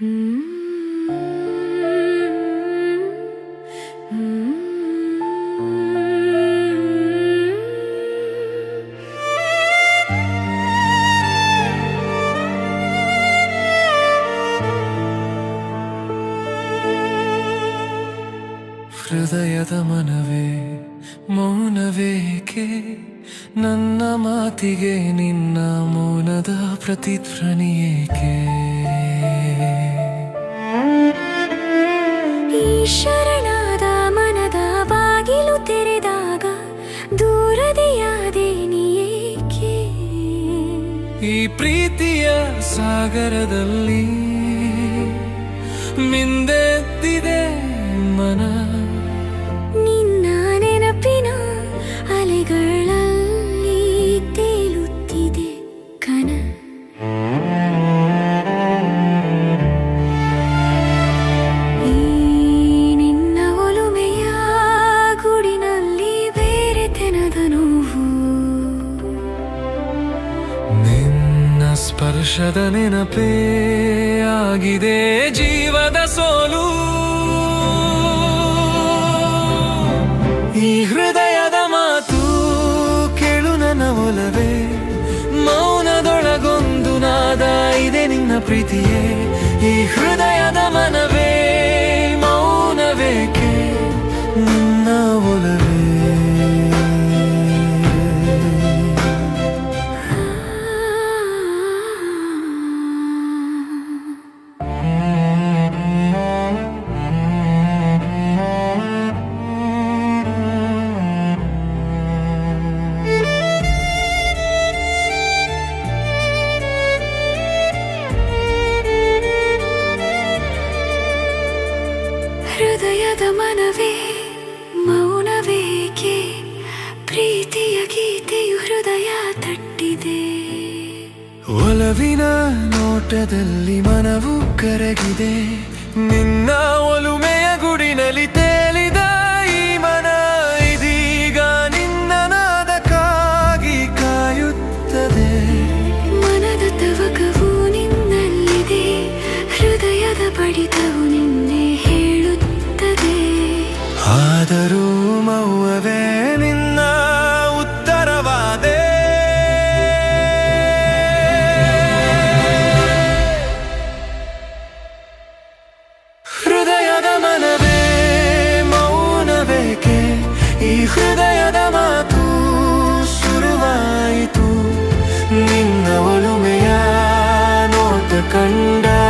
ಹೃದಯದ ಮನವೇ ಮೌನವೇಕೆ ನನ್ನ ಮಾತಿಗೆ ನಿನ್ನ ಮೌನದ ಪ್ರತಿಧ್ವನಿಯೇಕೆ ಈ ಶರಣಾದ ಮನದ ಬಾಗಿಲು ತೆರೆದಾಗ ದೂರದೆಯಾದೆ ನೀಯೇಕೆ ಈ ಪ್ರೀತಿಯ ಸಾಗರದಲ್ಲಿ ಮಿಂದೆದ್ದಿದೆ ಮನ. ಸ್ಪರ್ಶದ ನೆನಪೇ ಆಗಿದೆ ಜೀವದ ಸೋಲು. ಈ ಹೃದಯದ ಮಾತು ಕೇಳು ನನ್ನ ಒಲವೇ. ಮೌನದೊಳಗೊಂದು ನಾದ ಇದೆ ನಿನ್ನ ಪ್ರೀತಿಯೇ. ಈ ಹೃದಯದ ಮನವೇ ಮೌನವೇಕೆ? ನಿನ್ನ ಒಲವೇ. ಹೃದಯದ ಮನವೇ ಮೌನವೇಕೆ ಪ್ರೀತಿಯ ಗೀತೆಯು ಹೃದಯ ತಟ್ಟಿದೆ. ಒಲವಿನ ನೋಟದಲ್ಲಿ ಮನವು ಕರಗಿದೆ. ನಿನ್ನ ಒಲುಮೆಯ ಗುಡಿನಲ್ಲಿ ತೇಲಿದ ಈ ಮನ ಇದೀಗ ನಿನ್ನ ನಾದಕ್ಕಾಗಿ ಕಾಯುತ್ತದೆ. ಮನದ ತವಕವು ನಿನ್ನಲ್ಲಿದೆ ಹೃದಯದ ಬಡಿತ the room away.